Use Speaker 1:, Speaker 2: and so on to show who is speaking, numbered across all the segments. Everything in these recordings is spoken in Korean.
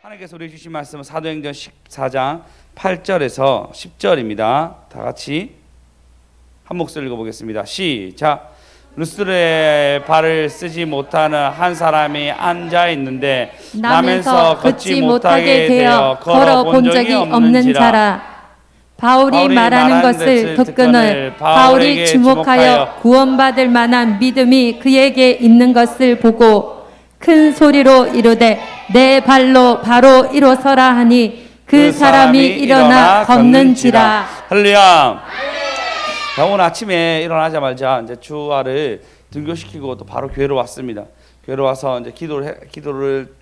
Speaker 1: 하나님께서 우리 주신 말씀은 사도행전 14장 8절에서 10절입니다. 다 같이 한 목소리 읽어보겠습니다. 시작. 루스드의 발을 쓰지 못하는 한 사람이 앉아 있는데
Speaker 2: 나면서 걷지 못하게 되어 걸어본 적이 없는 자라 바울이 말하는 것을 듣거늘 바울이 주목하여 구원받을 만한 믿음이 그에게 있는 것을 보고 큰 소리로 이르되 내 발로 바로 일어서라 하니 그 사람이 일어나 걷는지라
Speaker 1: 할렐루야. 자, 오늘 아침에 일어나자마자 이제 주아를 등교시키고 또 바로 교회로 왔습니다. 교회로 와서 이제 기도를 해, 기도를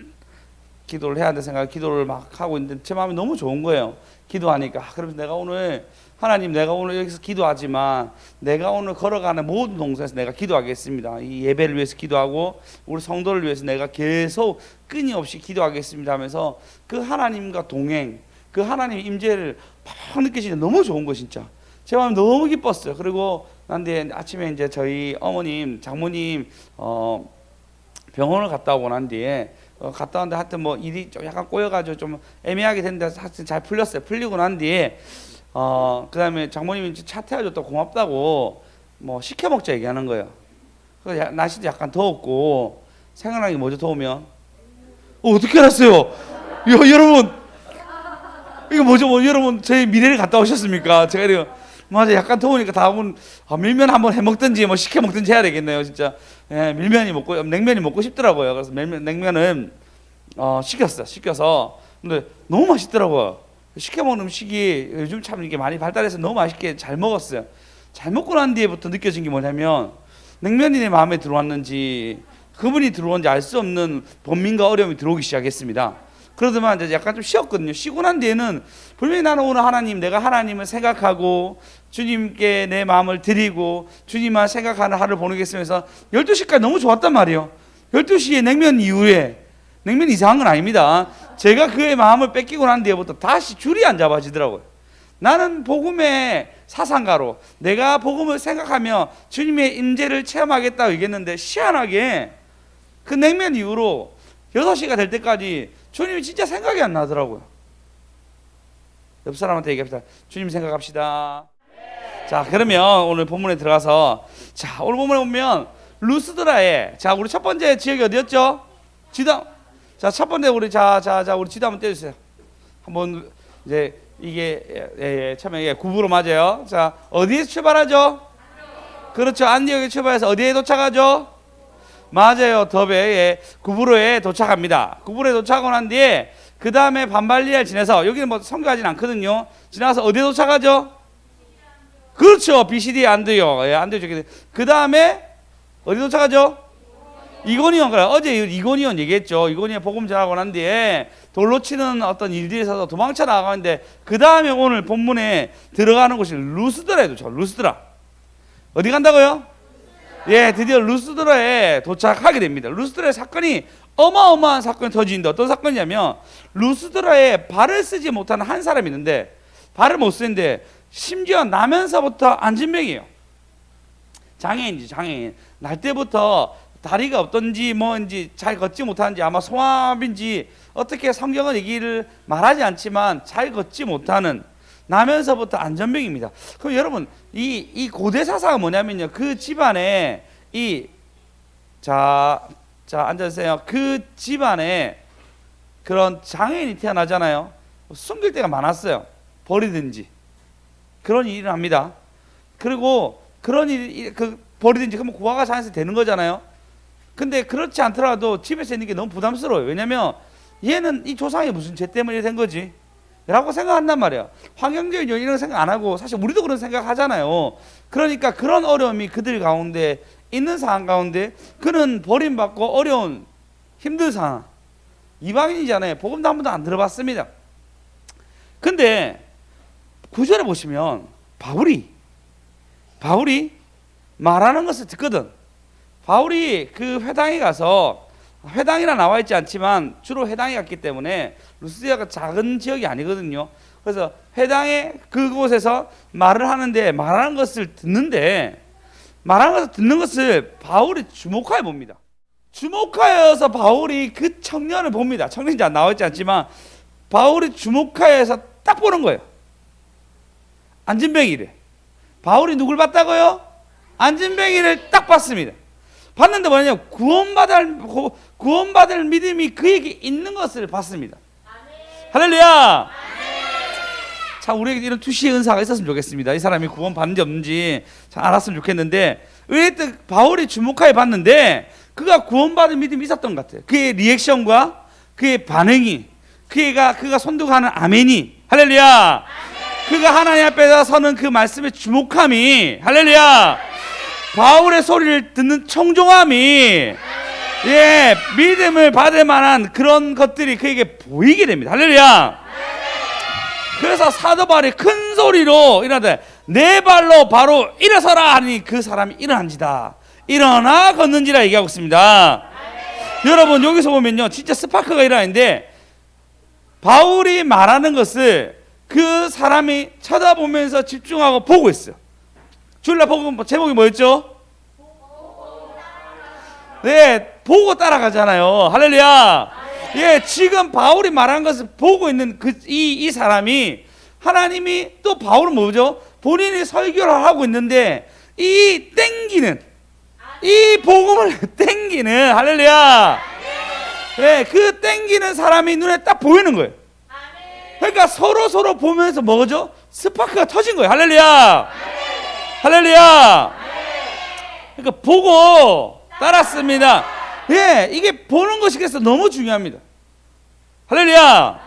Speaker 1: 기도를 해야 될 생각, 기도를 막 하고 있는데 제 마음이 너무 좋은 거예요. 기도하니까 아, 그러면 내가 오늘 하나님 내가 오늘 여기서 기도하지만 내가 오늘 걸어가는 모든 동선에서 내가 기도하겠습니다. 이 예배를 위해서 기도하고 우리 성도를 위해서 내가 계속 끊임없이 기도하겠습니다 하면서 그 하나님과 동행, 그 하나님 임재를 팍 느끼시는 너무 좋은 거 진짜. 제 마음이 너무 기뻤어요. 그리고 난 뒤에 아침에 이제 저희 어머님, 장모님 어 병원을 갔다 오고 난 뒤에 어, 갔다 왔는데 하여튼 뭐 일이 좀 약간 꼬여가지고 좀 애매하게 됐는데 하여튼 잘 풀렸어요. 풀리고 난 뒤에 어 그 다음에 장모님이 이제 차 태워줬다 고맙다고 뭐 시켜 먹자 얘기하는 거예요. 그 야- 날씨도 약간 더웠고 생각나는 게 뭐죠 더우면? 어, 어떻게 알았어요? 여, 여러분 이거 뭐죠? 뭐 여러분 저희 미래를 갔다 오셨습니까? 제가 이거 맞아. 약간 더우니까 다음은 아, 밀면 한번 해 먹든지 뭐 시켜 먹든지 해야 되겠네요 진짜. 예, 밀면이 먹고 냉면이 먹고 싶더라고요. 그래서 냉면, 냉면은 어, 시켰어 시켜서. 근데 너무 맛있더라고요. 시켜 먹는 음식이 요즘 참 이게 많이 발달해서 너무 맛있게 잘 먹었어요. 잘 먹고 난 뒤에부터 느껴진 게 뭐냐면 냉면이 내 마음에 들어왔는지 그분이 들어온지 알 수 없는 번민과 어려움이 들어오기 시작했습니다. 그러더만 이제 약간 좀 쉬었거든요. 쉬고 난 뒤에는 분명히 나는 오늘 하나님, 내가 하나님을 생각하고 주님께 내 마음을 드리고 주님만 생각하는 하루를 보내겠으면서 12시까지 너무 좋았단 말이에요. 12시에 냉면 이후에 냉면 이상한 건 아닙니다. 제가 그의 마음을 뺏기고 난 뒤에부터 다시 줄이 안 잡아지더라고요. 나는 복음의 사상가로 내가 복음을 생각하며 주님의 임재를 체험하겠다고 얘기했는데 희한하게 그 냉면 이후로 6시가 될 때까지 주님이 진짜 생각이 안 나더라고요. 옆 사람한테 얘기합시다. 주님 생각합시다. 자, 그러면 오늘 본문에 들어가서 자, 오늘 본문에 보면 루스드라의 자, 우리 첫 번째 지역이 어디였죠? 지담. 자, 첫 번째 우리 자, 자, 자, 우리 지담 한번 떼 주세요. 한번 이제 이게 예, 예, 예, 처음에 예, 구부로 맞아요. 자, 어디에서 출발하죠? 그렇죠. 안디옥에 출발해서 어디에 도착하죠? 맞아요. 더베에 구부로에 도착합니다. 구부로에 도착하고 난 뒤에 그 다음에 반발리를 지나서 여기는 뭐 성교하진 않거든요. 지나서 어디에 도착하죠? 그렇죠. BCD 안드요. 예, 저기. 그 다음에 어디 도착하죠? 이고니온 그래 어제 이고니온 얘기했죠. 이고니온 복음 전하고 난 뒤에 돌로 치는 어떤 일들이 있어서 도망쳐 나가는데 그 다음에 오늘 본문에 들어가는 곳이 루스드라에도 저 루스드라 어디 간다고요? 예, 드디어 루스드라에 도착하게 됩니다. 루스드라의 사건이 어마어마한 사건이 터지는데 어떤 사건이냐면 루스드라에 발을 쓰지 못하는 한 사람이 있는데 발을 못 쓰는데 심지어 나면서부터 안진병이에요. 장애인지 장애인. 날 때부터 다리가 없던지 뭐인지 잘 걷지 못하는지 아마 송압인지 어떻게 성경은 얘기를 말하지 않지만 잘 걷지 못하는 나면서부터 안전병입니다. 그럼 여러분 이, 이 고대 사사가 뭐냐면요 그 집안에 이 자 자 앉아주세요 그 집안에 그런 장애인이 태어나잖아요 숨길 때가 많았어요 버리든지 그런 일을 합니다. 그리고 그런 일, 그 버리든지 그러면 고아가 자연스레 되는 거잖아요. 근데 그렇지 않더라도 집에서 있는 게 너무 부담스러워요. 왜냐면 얘는 이 조상이 무슨 죄 때문에 된 거지? 라고 생각한단 말이야. 환경적인 요인을 생각 안 하고 사실 우리도 그런 생각 하잖아요. 그러니까 그런 어려움이 그들 가운데 있는 상황 가운데 그는 버림받고 어려운 힘든 상황. 이방인이잖아요. 복음도 한 번도 안 들어봤습니다. 근데 구절에 보시면 바울이 바울이 말하는 것을 듣거든. 바울이 그 회당에 가서 회당이라 나와 있지 않지만 주로 회당에 갔기 때문에 루스디아가 작은 지역이 아니거든요. 그래서 회당에 그곳에서 말을 하는데 말하는 것을 듣는데 말하는 것을 듣는 것을 바울이 주목하여 봅니다. 주목하여서 바울이 그 청년을 봅니다. 청년이 안 나와 있지 않지만 바울이 주목하여서 딱 보는 거예요. 안진뱅이를. 바울이 누굴 봤다고요? 안진뱅이를 딱 봤습니다. 봤는데 뭐냐? 구원받을 구- 구원받을 믿음이 그에게 있는 것을 봤습니다. 할렐루야. 자, 우리에게 이런 투시의 은사가 있었으면 좋겠습니다. 이 사람이 구원 받는지 없는지 잘 알았으면 좋겠는데 어쨌든 바울이 주목하여 봤는데 그가 구원받은 믿음이 있었던 것 같아요. 그의 리액션과 그의 반응이 그가 그가 선두가는 아멘이 할렐루야. 그가 하나님 앞에서 서는 그 말씀의 주목함이 할렐루야. 바울의 소리를 듣는 청종함이 예 믿음을 받을 만한 그런 것들이 그에게 보이게 됩니다. 할렐루야. 그래서 사도 바울이 큰 소리로 일어나되 내 발로 바로 일어서라 하니 그 사람이 일어난지다. 일어나 걷는지라 얘기하고 있습니다. 여러분 여기서 보면요 진짜 스파크가 일어나는데 바울이 말하는 것을 그 사람이 쳐다보면서 집중하고 보고 있어요. 줄라 보고 제목이 뭐였죠? 네, 보고 따라가잖아요. 할렐루야. 예, 지금 바울이 말한 것을 보고 있는 그 이 이 사람이 하나님이 또 바울은 뭐죠? 본인이 설교를 하고 있는데 이 땡기는 이 복음을 땡기는 할렐루야. 예, 그 땡기는 사람이 눈에 딱 보이는 거예요. 그러니까 서로 서로 보면서 뭐죠? 스파크가 터진 거예요. 할렐루야. 할렐루야. 그러니까 보고 따랐습니다. 예, 이게 보는 것이 그래서 너무 중요합니다. 할렐루야.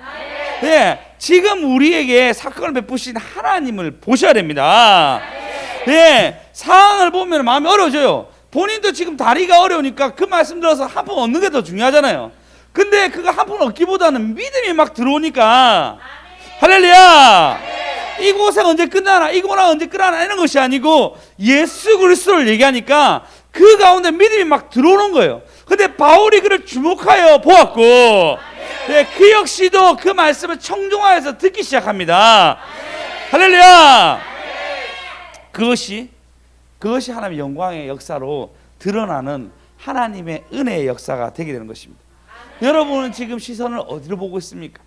Speaker 1: 예, 지금 우리에게 사건을 베푸신 하나님을 보셔야 됩니다. 예, 상황을 보면 마음이 어려워져요. 본인도 지금 다리가 어려우니까 그 말씀 들어서 한 푼 얻는 게 더 중요하잖아요. 근데 그거 한 푼 얻기보다는 믿음이 막 들어오니까 할렐루야. 이 고생 언제 끝나나 이 고난 언제 끝나나 이런 것이 아니고 예수 그리스도를 얘기하니까 그 가운데 믿음이 막 들어오는 거예요. 근데 바울이 그를 주목하여 보았고 네, 그 역시도 그 말씀을 청종하여서 듣기 시작합니다. 할렐루야. 그것이 그것이 하나님의 영광의 역사로 드러나는 하나님의 은혜의 역사가 되게 되는 것입니다. 여러분은 지금 시선을 어디로 보고 있습니까?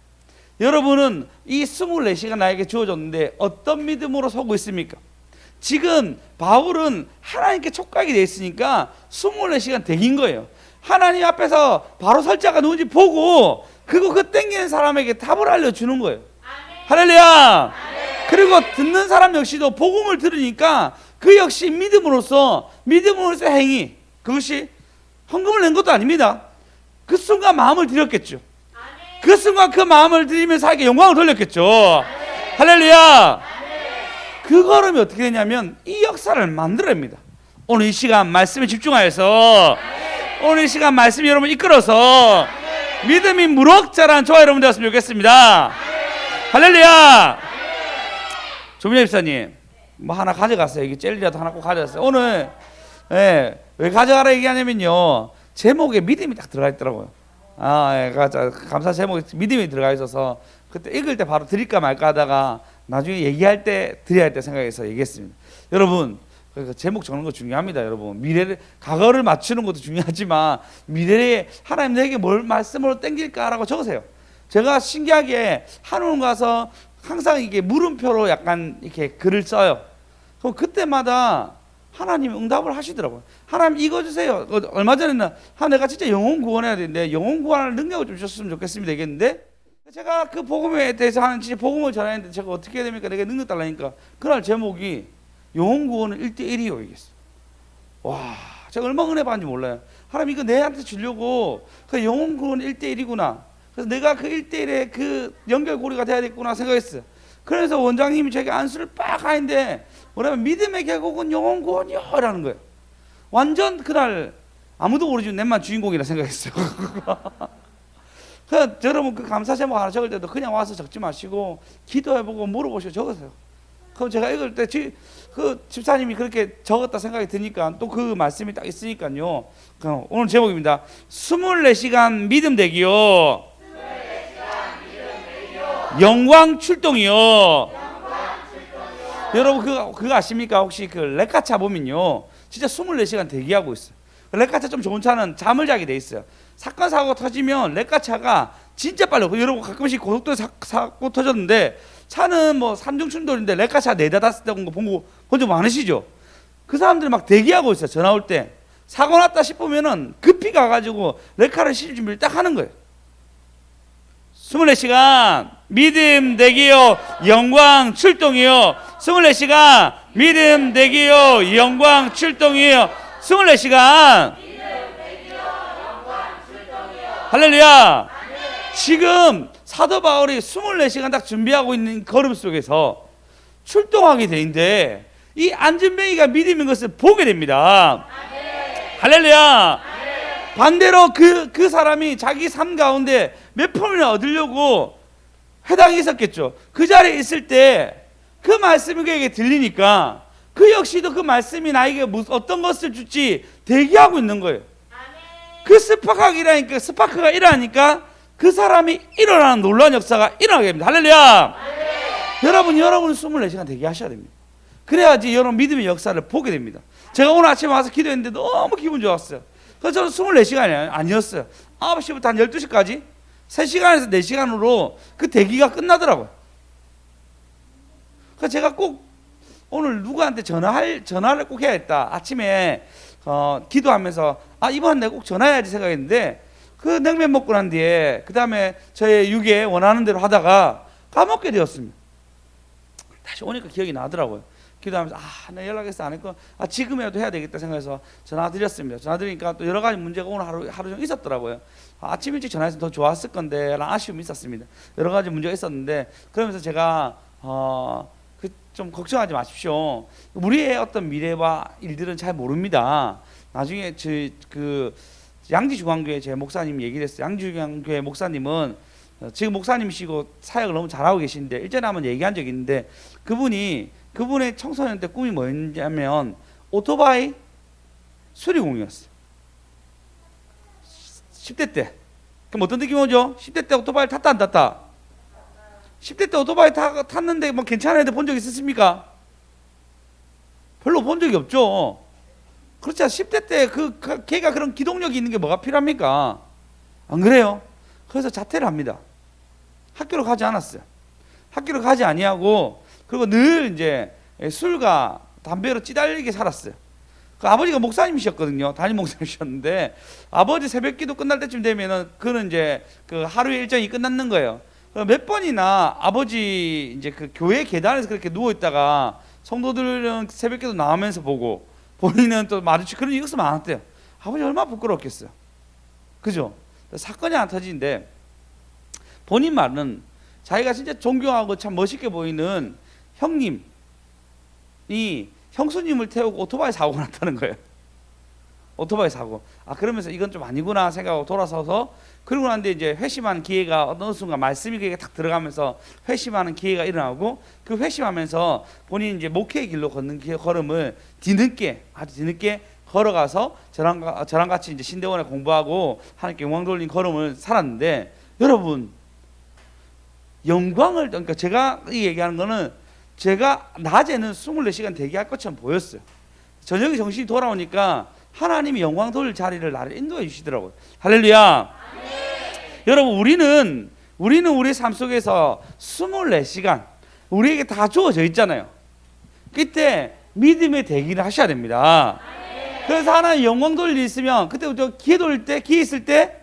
Speaker 1: 여러분은 이 24시간 나에게 주어졌는데 어떤 믿음으로 서고 있습니까? 지금 바울은 하나님께 촉각이 돼 있으니까 24시간 대긴 거예요. 하나님 앞에서 바로 설자가 누군지 보고 그거 그 땡기는 사람에게 답을 알려주는 거예요. 할렐루야. 그리고 듣는 사람 역시도 복음을 들으니까 그 역시 믿음으로써 믿음으로써 행위 그것이 헌금을 낸 것도 아닙니다. 그 순간 마음을 드렸겠죠. 그 순간 그 마음을 드리면서 하게 영광을 돌렸겠죠. 할렐루야. 그 걸음이 어떻게 되냐면 이 역사를 만들어냅니다. 오늘 이 시간 말씀에 집중하여서 오늘 이 시간 말씀이 여러분 이끌어서 믿음이 무럭 자란 저와 여러분 되었으면 좋겠습니다. 할렐루야. 조민혜 집사님 뭐 하나 가져갔어요. 이게 젤리라도 하나 꼭 가져갔어요. 오늘 예, 왜 가져가라 얘기하냐면요. 제목에 믿음이 딱 들어가 있더라고요. 아, 예. 감사 제목에 믿음이 들어가 있어서 그때 읽을 때 바로 드릴까 말까 하다가 나중에 얘기할 때 드려야 할 때 생각해서 얘기했습니다. 여러분 그 제목 적는 거 중요합니다, 여러분. 미래를 과거를 맞추는 것도 중요하지만 미래에 하나님 내게 뭘 말씀으로 땡길까라고 적으세요. 제가 신기하게 한원 가서 항상 이게 물음표로 약간 이렇게 글을 써요. 그럼 그때마다 하나님 응답을 하시더라고요. 하나님 이거 주세요. 어, 얼마 전에는 아 내가 진짜 영혼 구원해야 되는데 영혼 구원할 능력을 좀 주셨으면 좋겠습니다. 되겠는데 제가 그 복음에 대해서 하는 진짜 복음을 전하는데 제가 어떻게 해야 됩니까? 내가 능력 달라니까 그날 제목이 영혼 구원은 1대1이요 이겠어. 와, 제가 얼마나 은혜 받는지 몰라요. 하나님 이거 내한테 주려고 그 영혼 구원 1대1이구나. 그래서 내가 그 1대1의 그 연결고리가 돼야 되겠구나 생각했어요. 그래서 원장님이 제게 안수를 빡 하는데 뭐냐면 믿음의 계곡은 영혼 구원이요라는 거예요. 완전 그날 아무도 모르지만 내만 주인공이라 생각했어요. 그 여러분 그 감사 제목 하나 적을 때도 그냥 와서 적지 마시고 기도해보고 물어보시고 적으세요. 그럼 제가 읽을 때 그 집사님이 그렇게 적었다 생각이 드니까 또 그 말씀이 딱 있으니까요. 오늘 제목입니다. 24시간 믿음 대기요. 영광 출동이요. 여러분 그거, 그거 아십니까? 혹시 그 레카차 보면요. 진짜 24시간 대기하고 있어요. 레카차 좀 좋은 차는 잠을 자게 돼 있어요. 사건 사고 터지면 레카차가 진짜 빨리 오고 여러분 가끔씩 고속도로 사, 사고 터졌는데 차는 뭐 삼중 충돌인데 레카차 네다 다섯 대본거 본적 많으시죠? 그 사람들이 막 대기하고 있어요. 전화 올 때. 사고 났다 싶으면은 급히 가가지고 레카를 실을 준비를 딱 하는 거예요. 24시간 믿음 대기요 영광 출동이요 24시간 믿음 대기요 영광 출동이요 24시간 할렐루야 지금 사도 바울이 24시간 딱 준비하고 있는 걸음 속에서 출동하게 되는데 이 안전뱅이가 믿음인 것을 보게 됩니다 할렐루야 반대로 그, 그 사람이 자기 삶 가운데 몇 푼을 얻으려고 해당이 있었겠죠. 그 자리에 있을 때 그 말씀이 그에게 들리니까 그 역시도 그 말씀이 나에게 어떤 것을 줄지 대기하고 있는 거예요. 그 스파크가 일하니까 스파크가 일하니까 그 사람이 일어나는 놀라운 역사가 일어나게 됩니다. 할렐루야. 여러분 여러분 24시간 대기하셔야 됩니다. 그래야지 여러분 믿음의 역사를 보게 됩니다. 제가 오늘 아침에 와서 기도했는데 너무 기분 좋았어요. 그래서 저는 24시간이 아니었어요. 9시부터 한 12시까지 3시간에서 4시간으로 그 대기가 끝나더라고요. 그래서 제가 꼭 오늘 누구한테 전화할 전화를 꼭 해야겠다. 아침에 어, 기도하면서 아 이번 내가 꼭 전화해야지 생각했는데 그 냉면 먹고 난 뒤에 그 다음에 저의 육에 원하는 대로 하다가 까먹게 되었습니다. 오니까 기억이 나더라고요. 기도하면서 아, 내 연락해서 안 했고 아 지금이라도 해야 되겠다 생각해서 전화 드렸습니다. 전화 드리니까 또 여러 가지 문제가 오늘 하루 하루 종일 있었더라고요. 아, 아침 일찍 전화해서 더 좋았을 건데 라는 아쉬움이 있었습니다. 여러 가지 문제가 있었는데 그러면서 제가 어, 그 좀 걱정하지 마십시오. 우리의 어떤 미래와 일들은 잘 모릅니다. 나중에 저그 양지 중앙교회 제 목사님 얘기를 했어요. 양지 중앙교회 목사님은 어, 지금 목사님이시고 사역을 너무 잘하고 계신데 일전에 한번 얘기한 적이 있는데 그분이 그분의 청소년 때 꿈이 뭐였냐면 오토바이 수리공이었어요. 10대 때. 그럼 어떤 느낌이 오죠? 10대 때 오토바이 탔다 안 탔다? 10대 때 오토바이 타, 탔는데 뭐 괜찮은 애들 본 적 있으십니까? 별로 본 적이 없죠. 그렇지 않 10대 때 그 걔가 그런 기동력이 있는 게 뭐가 필요합니까? 안 그래요? 그래서 자퇴를 합니다. 학교로 가지 않았어요. 학교로 가지 아니하고 그리고 늘 이제 술과 담배로 찌달리게 살았어요. 그 아버지가 목사님이셨거든요. 담임 목사님이셨는데 아버지 새벽기도 끝날 때쯤 되면은 그는 이제 그 하루의 일정이 끝났는 거예요. 그몇 번이나 아버지 이제 그 교회 계단에서 그렇게 누워 있다가 성도들은 새벽기도 나오면서 보고 본인은 또 마주치 그런 일이 많았대요. 아버지 얼마나 부끄럽겠어요. 그죠? 사건이 안 터지는데 본인 말은 자기가 진짜 존경하고 참 멋있게 보이는 형님이 형수님을 태우고 오토바이 사고가 났다는 거예요. 오토바이 사고. 아 그러면서 이건 좀 아니구나 생각하고 돌아서서 그러고 난데 이제 회심하는 기회가 어느 순간 말씀이 그게 딱 들어가면서 회심하는 기회가 일어나고 그 회심하면서 본인이 이제 목회의 길로 걷는 기 걸음을 뒤늦게 아주 뒤늦게 걸어가서 저랑 가- 저랑 같이 이제 신대원에 공부하고 하나님께 영광 돌린 걸음을 살았는데 여러분 영광을 그러니까 제가 이 얘기하는 거는 제가 낮에는 24시간 대기할 것처럼 보였어요. 저녁에 정신이 돌아오니까 하나님이 영광 돌릴 자리를 나를 인도해 주시더라고요. 할렐루야. 여러분 우리는 우리는 우리 삶 속에서 24시간 우리에게 다 주어져 있잖아요. 그때 믿음의 대기를 하셔야 됩니다. 그래서 하나님 영광 일 있으면 그때 저 기회 돌릴 때 기회 있을 때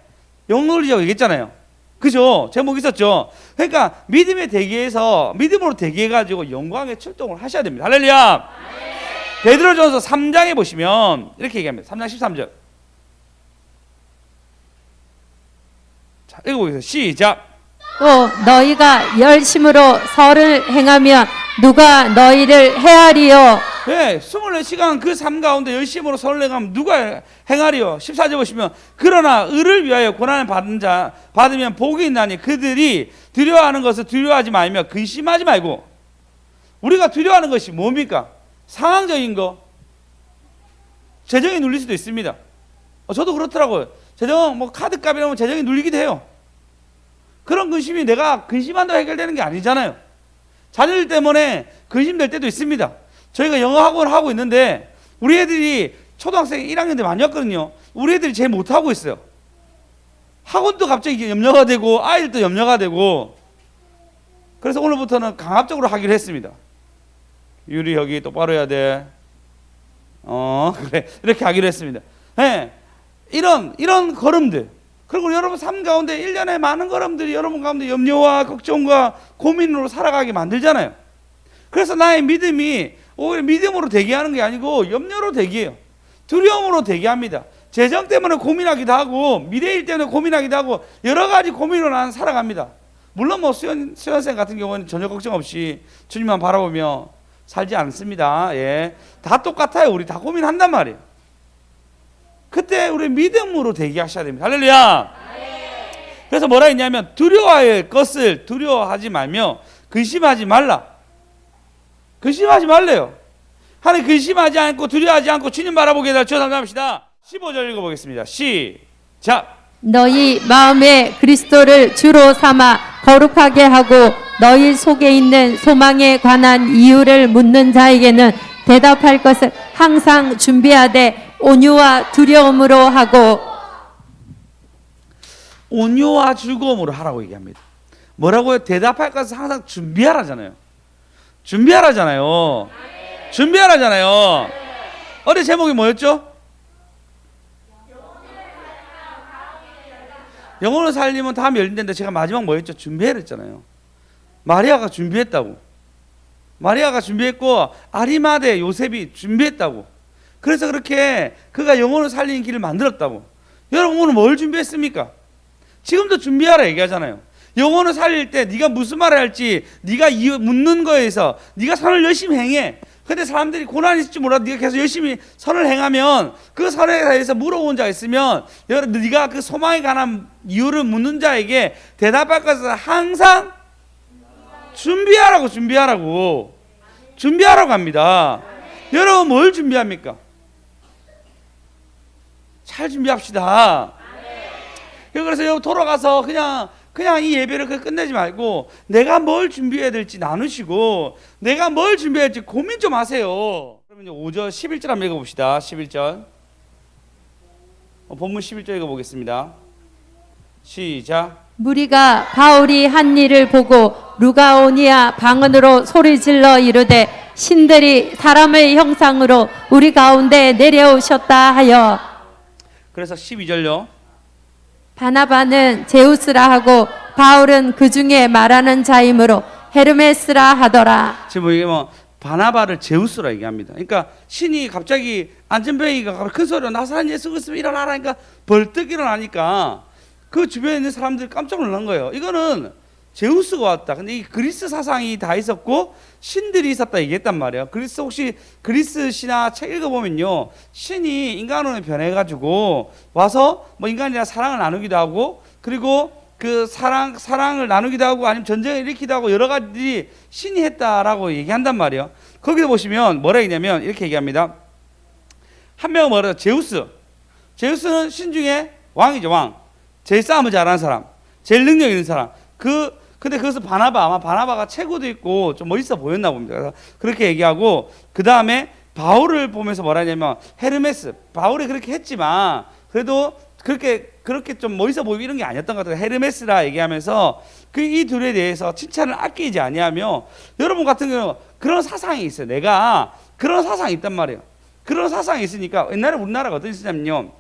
Speaker 1: 영광 돌리자고 얘기했잖아요. 그죠? 제목 있었죠. 그러니까 믿음의 대기에서 믿음으로 대기해 가지고 영광의 출동을 하셔야 됩니다. 할렐루야. 베드로전서 3장에 보시면 이렇게 얘기합니다. 3장 13절. 자, 읽어 보겠습니다. 시작.
Speaker 2: 또 너희가 열심으로 설을 행하면 누가 너희를 헤아리요
Speaker 1: 네, 24시간 그 삶 가운데 열심으로 설레가면 누가 행하리요? 14절 보시면 그러나 의를 위하여 고난을 받은 자 받으면 복이 있나니 그들이 두려워하는 것을 두려워하지 말며 근심하지 말고 우리가 두려워하는 것이 뭡니까? 상황적인 거 재정이 눌릴 수도 있습니다. 어, 저도 그렇더라고요. 재정 뭐 카드값 이러면 재정이 눌리기도 해요. 그런 근심이 내가 근심한다고 해결되는 게 아니잖아요. 자녀들 때문에 근심될 때도 있습니다. 저희가 영어 학원을 하고 있는데 우리 애들이 초등학생 1학년 때 많이 왔거든요. 우리 애들이 제일 못하고 있어요. 학원도 갑자기 염려가 되고 아이들도 염려가 되고 그래서 오늘부터는 강압적으로 하기로 했습니다. 유리 여기 똑바로 해야 돼. 어 그래 이렇게 하기로 했습니다. 예, 이런 이런 걸음들 그리고 여러분 삶 가운데 일년에 많은 걸음들이 여러분 가운데 염려와 걱정과 고민으로 살아가게 만들잖아요. 그래서 나의 믿음이 오히려 믿음으로 대기하는 게 아니고 염려로 대기해요. 두려움으로 대기합니다. 재정 때문에 고민하기도 하고 미래일 때문에 고민하기도 하고 여러 가지 고민으로 나는 살아갑니다. 물론 뭐 수연 수연생 같은 경우는 전혀 걱정 없이 주님만 바라보며 살지 않습니다. 예, 다 똑같아요. 우리 다 고민한단 말이에요. 그때 우리 믿음으로 대기하셔야 됩니다. 할렐루야. 그래서 뭐라 했냐면 두려워할 것을 두려워하지 말며 근심하지 말라. 근심하지 말래요. 하나님 근심하지 않고 두려워하지 않고 주님 바라보게 해달라. 주여 합시다 15절 읽어보겠습니다. 시작.
Speaker 2: 너희 마음에 그리스도를 주로 삼아 거룩하게 하고 너희 속에 있는 소망에 관한 이유를 묻는 자에게는 대답할 것을 항상 준비하되 온유와 두려움으로 하고
Speaker 1: 온유와 즐거움으로 하라고 얘기합니다. 뭐라고요? 대답할 것을 항상 준비하라잖아요. 준비하라잖아요. 준비하라잖아요. 어제 제목이 뭐였죠? 영혼을 살리면 다음 열린다는데 제가 마지막 뭐였죠? 준비해라 했잖아요. 마리아가 준비했다고. 마리아가 준비했고 아리마대 요셉이 준비했다고. 그래서 그렇게 그가 영혼을 살리는 길을 만들었다고. 여러분 오늘 뭘 준비했습니까? 지금도 준비하라 얘기하잖아요. 영혼을 살릴 때 네가 무슨 말을 할지 네가 묻는 거에서 네가 선을 열심히 행해. 근데 사람들이 고난이 있을지 몰라도 네가 계속 열심히 선을 행하면 그 선에 대해서 물어본 자가 있으면 네가 그 소망에 관한 이유를 묻는 자에게 대답할 것을 항상 준비하라고 준비하라고 준비하라고 합니다. 여러분 뭘 준비합니까? 잘 준비합시다. 그래서 여기 돌아가서 그냥 그냥 이 예배를 끝내지 말고 내가 뭘 준비해야 될지 나누시고 내가 뭘 준비해야 할지 고민 좀 하세요. 그러면 이제 5절 11절 한번 읽어봅시다. 11절 어, 본문 11절 읽어보겠습니다. 시작.
Speaker 2: 무리가 바울이 한 일을 보고 루가오니아 방언으로 소리질러 이르되 신들이 사람의 형상으로 우리 가운데 내려오셨다 하여
Speaker 1: 그래서 12절요.
Speaker 2: 바나바는 제우스라 하고 바울은 그 중에 말하는 자이므로 헤르메스라 하더라.
Speaker 1: 지금 이게 뭐 바나바를 제우스라 얘기합니다. 그러니까 신이 갑자기 안전뱅이가 큰 소리로 나사란 예수 그리스도 일어나라 하니까 벌떡 일어나니까 그 주변에 있는 사람들이 깜짝 놀란 거예요. 이거는 제우스가 왔다. 근데 이 그리스 사상이 다 있었고 신들이 있었다 얘기했단 말이에요. 그리스 혹시 그리스 신화 책 읽어보면요, 신이 인간으로 변해가지고 와서 뭐 인간이랑 사랑을 나누기도 하고 그리고 그 사랑 사랑을 나누기도 하고 아니면 전쟁을 일으키기도 하고 여러 가지 신이 했다라고 얘기한단 말이에요. 거기서 보시면 뭐라 얘기냐면 이렇게 얘기합니다. 한 명은 뭐라 제우스. 제우스는 신 중에 왕이죠 왕. 제일 싸움을 잘하는 사람, 제일 능력 있는 사람. 그 근데 그것은 바나바 아마 바나바가 체구도 있고 좀 멋있어 보였나 봅니다. 그래서 그렇게 얘기하고 그 다음에 바울을 보면서 뭐라 하냐면 헤르메스. 바울이 그렇게 했지만 그래도 그렇게 그렇게 좀 멋있어 보이고 이런 게 아니었던 것 같아요. 헤르메스라 얘기하면서 그 이 둘에 대해서 칭찬을 아끼지 아니하며 여러분 같은 경우 그런 사상이 있어요. 내가 그런 사상이 있단 말이에요. 그런 사상이 있으니까 옛날에 우리나라가 어떤 시냐면요.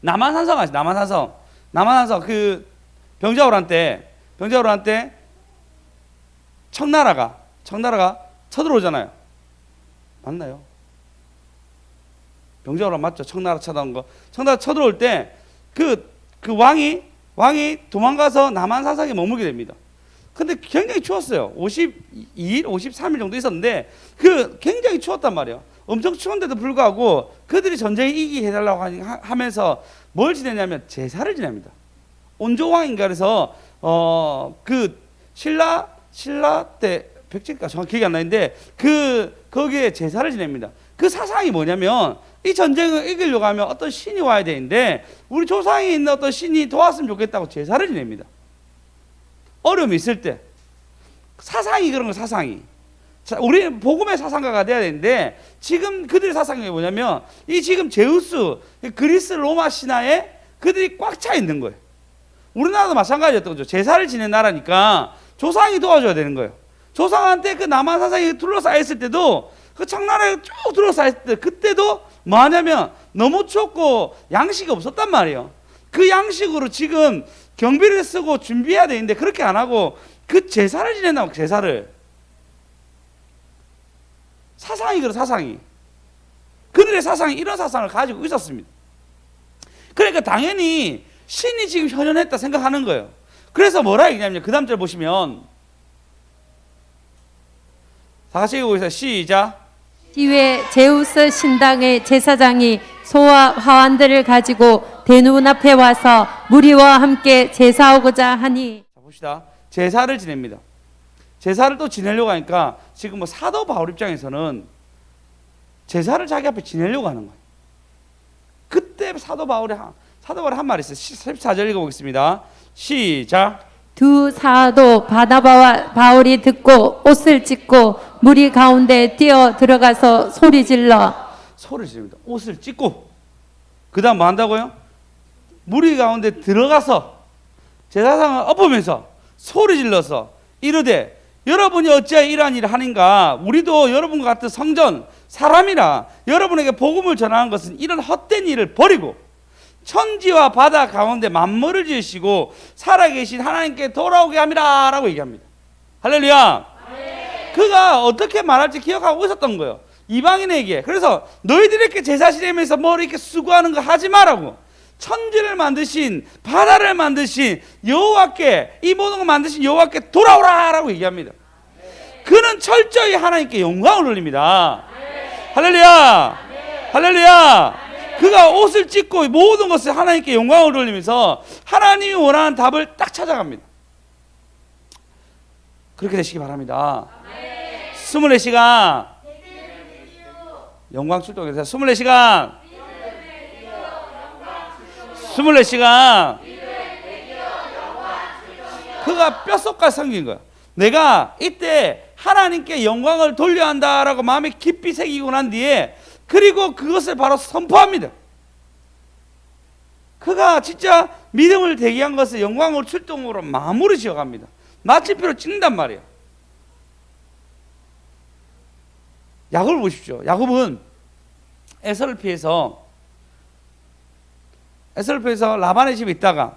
Speaker 1: 남한산성 아시죠? 남한산성. 남한산성 그 병자호란 때 병자호란 때 청나라가 청나라가 쳐들어오잖아요. 맞나요? 병자호란 맞죠? 청나라 쳐다온 거. 청나라 쳐들어올 때그그 왕이 왕이 도망가서 남한산성에 머물게 됩니다. 근데 굉장히 추웠어요. 52일, 53일 정도 있었는데 그 굉장히 추웠단 말이에요. 엄청 추운데도 불구하고 그들이 전쟁에 이기게 해달라고 하면서 뭘 지내냐면 제사를 지냅니다. 온조왕인가 그래서 어 그 신라 신라 때 백제가 정확히 기억이 안 나는데 그 거기에 제사를 지냅니다. 그 사상이 뭐냐면 이 전쟁을 이기려고 하면 어떤 신이 와야 되는데 우리 조상에 있는 어떤 신이 도왔으면 좋겠다고 제사를 지냅니다. 어려움이 있을 때 사상이 그런 거 사상이 자, 우리는 복음의 사상가가 돼야 되는데 지금 그들의 사상이 뭐냐면 이 지금 제우스 이 그리스 로마 신화에 그들이 꽉 차 있는 거예요. 우리나라도 마찬가지였던 거죠. 제사를 지낸 나라니까 조상이 도와줘야 되는 거예요. 조상한테 그 남한 사상이 둘러싸여 있을 때도 그 청나라에 쭉 둘러싸여 있을 때 그때도 뭐 하냐면 너무 춥고 양식이 없었단 말이에요. 그 양식으로 지금 경비를 쓰고 준비해야 되는데 그렇게 안 하고 그 제사를 지낸다고 제사를 사상이 그래 사상이 그들의 사상이 이런 사상을 가지고 있었습니다. 그러니까 당연히 신이 지금 현현했다 생각하는 거예요. 그래서 뭐라 얘기냐면 그 다음 절 보시면 다 같이 읽어보세요. 시작.
Speaker 2: 이외 제우스 신당의 제사장이 소와 화환들을 가지고 대문 앞에 와서 무리와 함께 제사하고자 하니
Speaker 1: 자 봅시다. 제사를 지냅니다. 제사를 또 지내려고 하니까 지금 뭐 사도 바울 입장에서는 제사를 자기 앞에 지내려고 하는 거예요. 그때 사도 바울이 한, 사도 바울이 한 말이 있어요. 14절 읽어보겠습니다. 시작.
Speaker 2: 두 사도 바나바와 바울이 듣고 옷을 찢고 무리 가운데 뛰어 들어가서 소리 질러
Speaker 1: 소리를 지릅니다. 옷을 찢고 그 다음 뭐 한다고요? 무리 가운데 들어가서 제사상을 엎으면서 소리 질러서 이르되 여러분이 어찌하여 이러한 일을 하는가 우리도 여러분과 같은 성전 사람이라 여러분에게 복음을 전하는 것은 이런 헛된 일을 버리고 천지와 바다 가운데 만물을 지으시고 살아계신 하나님께 돌아오게 함이라 라고 얘기합니다 할렐루야 그가 어떻게 말할지 기억하고 있었던 거예요. 이방인에게. 그래서 너희들이 이렇게 제사 지내면서 뭐 이렇게 수고하는 거 하지 마라고. 천지를 만드신 바다를 만드신 여호와께 이 모든 걸 만드신 여호와께 돌아오라라고 얘기합니다. 그는 철저히 하나님께 영광을 올립니다. 할렐루야. 할렐루야. 그가 옷을 찢고 모든 것을 하나님께 영광을 올리면서 하나님이 원하는 답을 딱 찾아갑니다. 그렇게 되시기 바랍니다. 24시간 영광 출동해서 24시간 24시간 그가 뼛속까지 섬긴 거야. 내가 이때 하나님께 영광을 돌려야 한다라고 마음에 깊이 새기고 난 뒤에 그리고 그것을 바로 선포합니다. 그가 진짜 믿음을 대기한 것을 영광으로 출동으로 마무리 지어갑니다. 마침표로 찍는단 말이에요. 야곱을 보십시오. 야곱은 에서를 피해서 에서를 피해서 라반의 집에 있다가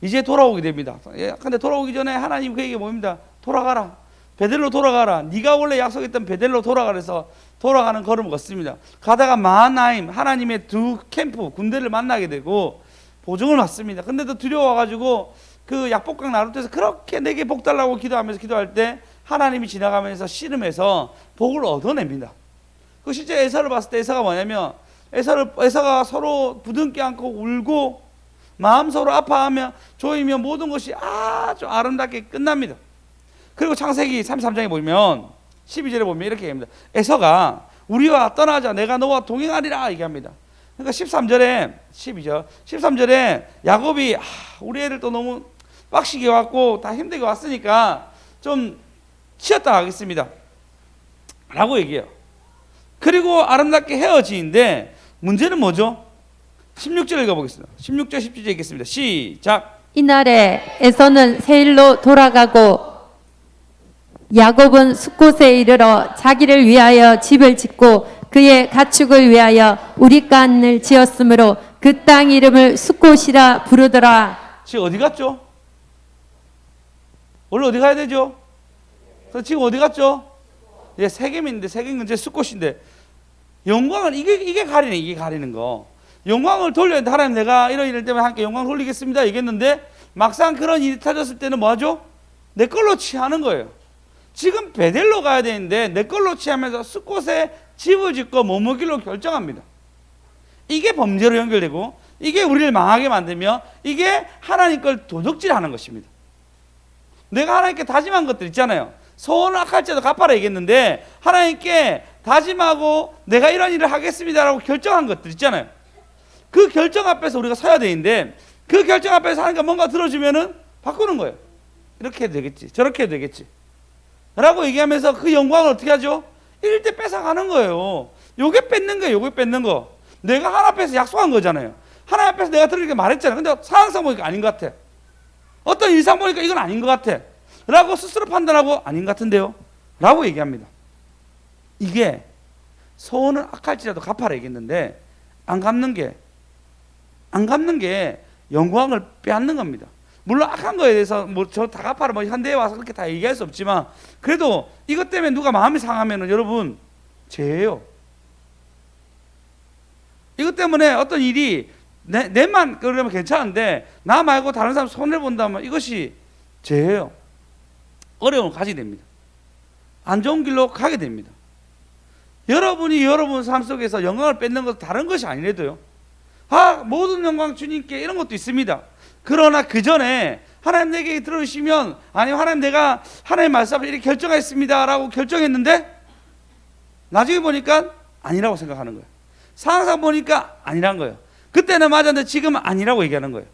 Speaker 1: 이제 돌아오게 됩니다. 예, 근데 돌아오기 전에 하나님 그에게 뭡니다. 돌아가라. 베델로 돌아가라. 네가 원래 약속했던 베델로 돌아가래서 돌아가는 걸음을 걷습니다. 가다가 마하나임 하나님의 두 캠프 군대를 만나게 되고 보증을 받습니다. 근데도 두려워가지고 그 약복강 나루트에서 그렇게 내게 복 달라고 기도하면서 기도할 때 하나님이 지나가면서 씨름해서 복을 얻어냅니다. 그 실제 에서를 봤을 때 에서가 뭐냐면 에서를 에서가 서로 부둥켜 안고 울고 마음 서로 아파하며 조이며 모든 것이 아주 아름답게 끝납니다. 그리고 창세기 33장에 보면 12절에 보면 이렇게 얘기합니다. 에서가 우리와 떠나자 내가 너와 동행하리라 얘기합니다. 그러니까 13절에 12절 13절에 야곱이 아, 우리 애들 또 너무 빡시게 왔고 다 힘들게 왔으니까 좀 쉬었다 가겠습니다. 라고 얘기해요. 그리고 아름답게 헤어지는데 문제는 뭐죠? 16절 읽어보겠습니다. 16절 17절 읽겠습니다. 시작.
Speaker 2: 이날에 에서는 세일로 돌아가고 야곱은 숫곳에 이르러 자기를 위하여 집을 짓고 그의 가축을 위하여 우리간을 지었으므로 그 땅 이름을 숫곳이라 부르더라.
Speaker 1: 지금 어디 갔죠? 원래 어디 가야 되죠? 그래서 지금 어디 갔죠? 예, 세겜인데 세겜 근처 숫곳인데 영광을 이게 이게 가리네 이게 가리는 거. 영광을 돌려야 돼. 하나님 내가 이런 일 때문에 함께 영광 돌리겠습니다. 얘기했는데 막상 그런 일이 터졌을 때는 뭐하죠? 내 걸로 취하는 거예요. 지금 베델로 가야 되는데 내 걸로 취하면서 숫곳에 집을 짓고 머무기로 결정합니다. 이게 범죄로 연결되고 이게 우리를 망하게 만들며 이게 하나님 걸 도적질하는 것입니다. 내가 하나님께 다짐한 것들 있잖아요. 소원을 악할지도 갚아라 얘기했는데 하나님께 다짐하고 내가 이런 일을 하겠습니다라고 결정한 것들 있잖아요. 그 결정 앞에서 우리가 서야 되는데 그 결정 앞에서 하나님가 뭔가 들어주면은 바꾸는 거예요. 이렇게 되겠지. 저렇게 되겠지. 라고 얘기하면서 그 영광을 어떻게 하죠? 이럴 때 뺏어가는 거예요. 요게 뺏는 거예요. 요게 뺏는 거. 내가 하나 앞에서 약속한 거잖아요. 하나 앞에서 내가 들으니까 말했잖아요. 근데 상황상 보니까 아닌 것 같아. 어떤 일상 보니까 이건 아닌 것 같아. 라고 스스로 판단하고 아닌 것 같은데요. 라고 얘기합니다. 이게 소원은 악할지라도 갚아라 얘기했는데 안 갚는 게 안 갚는 게 영광을 빼앗는 겁니다. 물론 악한 거에 대해서 뭐 저다 갚아라 뭐 현대에 와서 그렇게 다 얘기할 수 없지만 그래도 이것 때문에 누가 마음이 상하면은 여러분 죄예요. 이것 때문에 어떤 일이 내, 내만 그러면 괜찮은데 나 말고 다른 사람 손해 본다면 이것이 죄예요. 어려움을 가지게 됩니다. 안 좋은 길로 가게 됩니다. 여러분이 여러분 삶 속에서 영광을 뺏는 것은 다른 것이 아니래도요. 아, 모든 영광 주님께 이런 것도 있습니다. 그러나 그 전에 하나님 내게 들어주시면 아니면 하나님 내가 하나님 말씀을 이렇게 결정했습니다라고 결정했는데 나중에 보니까 아니라고 생각하는 거예요. 상황상 보니까 아니란 거예요. 그때는 맞았는데 지금은 아니라고 얘기하는 거예요.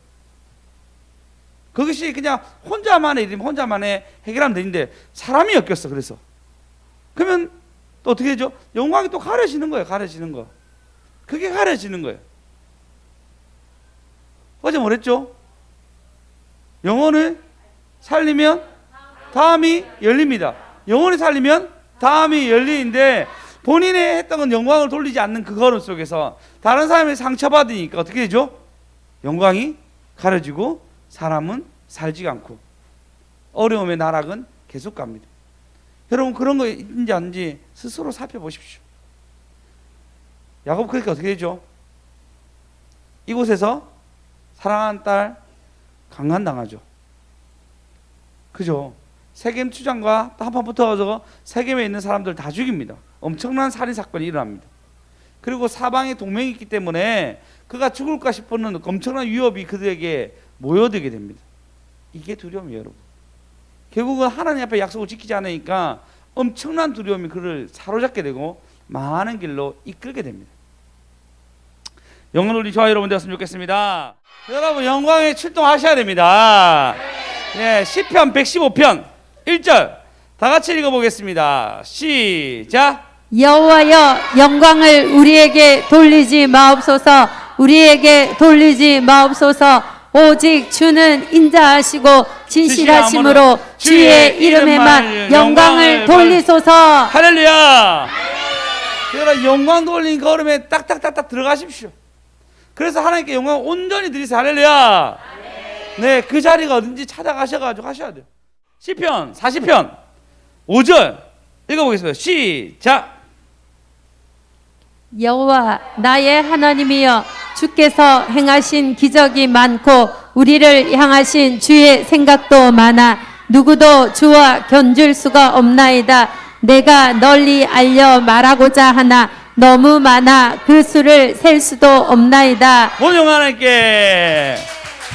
Speaker 1: 그것이 그냥 혼자만의 일이면 혼자만의 해결하면 되는데 사람이 엮였어 그래서 그러면 또 어떻게 되죠? 영광이 또 가려지는 거예요. 가려지는 거. 그게 가려지는 거예요. 어제 뭐랬죠? 영혼을 살리면 다음이 열립니다. 영혼을 살리면 다음이 열리는데 본인이 했던 건 영광을 돌리지 않는 그 걸음 속에서 다른 사람이 상처받으니까 어떻게 되죠? 영광이 가려지고 사람은 살지가 않고 어려움의 나락은 계속 갑니다. 여러분 그런 거 있는지 아닌지 스스로 살펴보십시오. 야곱 그렇게 어떻게 되죠? 이곳에서 사랑하는 딸 강간당하죠. 그죠? 세겜 추장과 한판 붙어가지고 세겜에 있는 사람들 다 죽입니다. 엄청난 살인 사건이 일어납니다. 그리고 사방에 동맹이 있기 때문에 그가 죽을까 싶었는 엄청난 위협이 그들에게 모여들게 됩니다. 이게 두려움이에요, 여러분. 결국은 하나님 앞에 약속을 지키지 않으니까 엄청난 두려움이 그를 사로잡게 되고 망하는 길로 이끌게 됩니다. 영혼 올리 좋아 여러분 되었으면 좋겠습니다. 여러분 영광에 출동하셔야 됩니다. 네, 시편 115편 1절 다 같이 읽어보겠습니다. 시작.
Speaker 2: 여호와여 영광을 우리에게 돌리지 마옵소서 우리에게 돌리지 마옵소서 오직 주는 인자하시고 진실하심으로 주의 이름에만 영광을 돌리소서
Speaker 1: 할렐루야. 그러나 영광 돌린 걸음에 딱딱딱딱 들어가십시오. 그래서 하나님께 영광 온전히 드리세요. 할렐루야. 네, 그 자리가 어딘지 찾아가셔가지고 하셔야 돼요. 시편 40편 5절 읽어보겠습니다. 시작.
Speaker 2: 여호와 나의 하나님이여 주께서 행하신 기적이 많고 우리를 향하신 주의 생각도 많아 누구도 주와 견줄 수가 없나이다 내가 널리 알려 말하고자 하나 너무 많아 그 수를 셀 수도 없나이다
Speaker 1: 본영 하나님께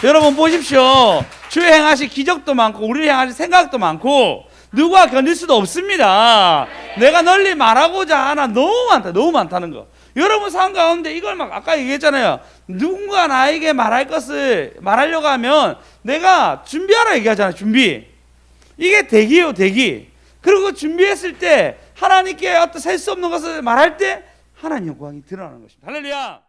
Speaker 1: 여러분 보십시오. 주의 행하신 기적도 많고 우리를 향하신 생각도 많고 누가 견딜 수도 없습니다. 내가 널리 말하고자 하나 너무 많다. 너무 많다는 거. 여러분 삶 가운데 이걸 막 아까 얘기했잖아요. 누군가 나에게 말할 것을 말하려고 하면 내가 준비하라 얘기하잖아요. 준비. 이게 대기예요, 대기. 그리고 준비했을 때 하나님께 어떤 셀 수 없는 것을 말할 때 하나님 영광이 드러나는 것입니다. 할렐루야.